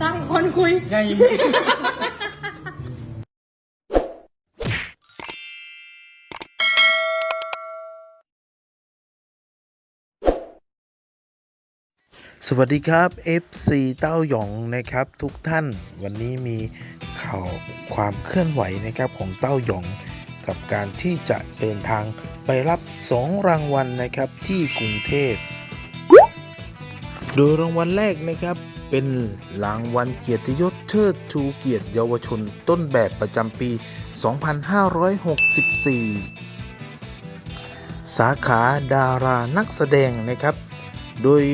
สร้างคนคุย ไง สวัสดีครับ FC เต้าหยองนะครับทุกท่าน วันนี้มีข่าวความเคลื่อนไหวนะครับของเต้าหยอง กับการที่จะเดินทางไปรับ 2 รางวัลนะครับที่กรุงเทพ โดยรางวัลแรกนะครับ เป็นรางวัลเกียรติยศเชิดชูเกียรติเยาวชนต้นแบบประจำปี 2564 สาขาดารานักแสดงนะครับ โดย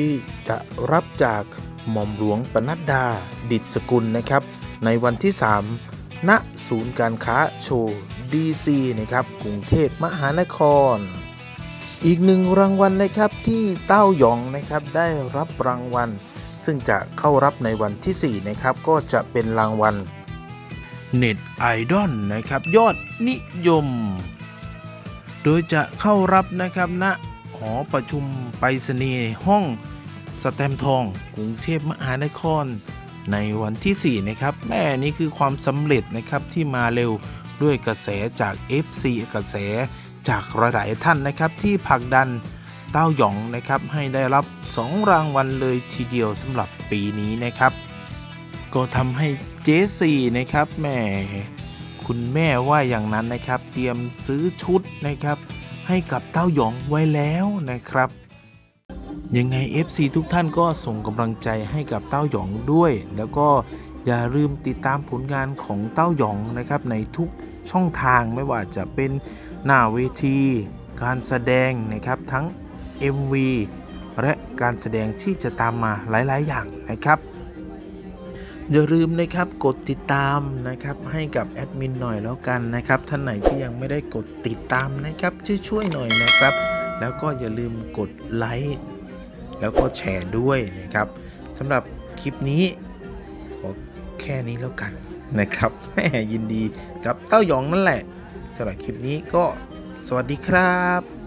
จะรับจากหม่อมหลวงปนัดดาดิษกุลนะครับ ในวันที่ 3 ณ ศูนย์การค้าโชว์ดีซีนะครับ กรุงเทพมหานครอีกหนึ่งรางวัลนะครับที่เต้าหยองนะครับได้รับรางวัล ซึ่งจะเข้ารับในวันที่ 4 นะครับ ก็จะเป็นรางวัลเน็ตไอดอลนะครับ ยอดนิยม โดยจะเข้ารับนะครับณหอประชุมไปรษณีย์ห้องสแตมป์ทอง กรุงเทพมหานคร ในวันที่ 4 นะครับ แม่นี่คือความสำเร็จนะครับที่มาเร็วด้วยกระแสจาก FC กระแสจากหลายท่านนะครับที่ผลักดัน ต้าหยองนะครับให้ได้รับ 2 รางวัลเลยทีเดียวสำหรับปีนี้นะครับ ก็ทำให้เจสี่นะครับแม่คุณแม่ว่าอย่างนั้นนะครับ เตรียมซื้อชุดนะครับ ให้กับเต้าหยองไว้แล้วนะครับ ยังไง FC ทุกท่านก็ส่งกำลังใจให้กับเต้าหยองด้วย แล้วก็อย่าลืมติดตามผลงานของเต้าหยองนะครับในทุกช่องทางไม่ว่าจะเป็นหน้าเวที การแสดงนะครับทั้ง MV และการแสดงที่จะตามมาหลาย ๆ อย่างนะครับ อย่าลืมนะครับกดติดตามนะครับให้กับแอดมินหน่อยแล้วกันนะครับ ท่านไหนที่ยังไม่ได้กดติดตามนะครับช่วยช่วยหน่อยนะครับ แล้วก็อย่าลืมกดไลค์แล้วก็แชร์ด้วยนะครับสำหรับคลิปนี้ขอแค่นี้แล้วกันนะครับแหมยินดีกับเต้าหยองนั่นแหละสำหรับคลิปนี้ก็สวัสดีครับ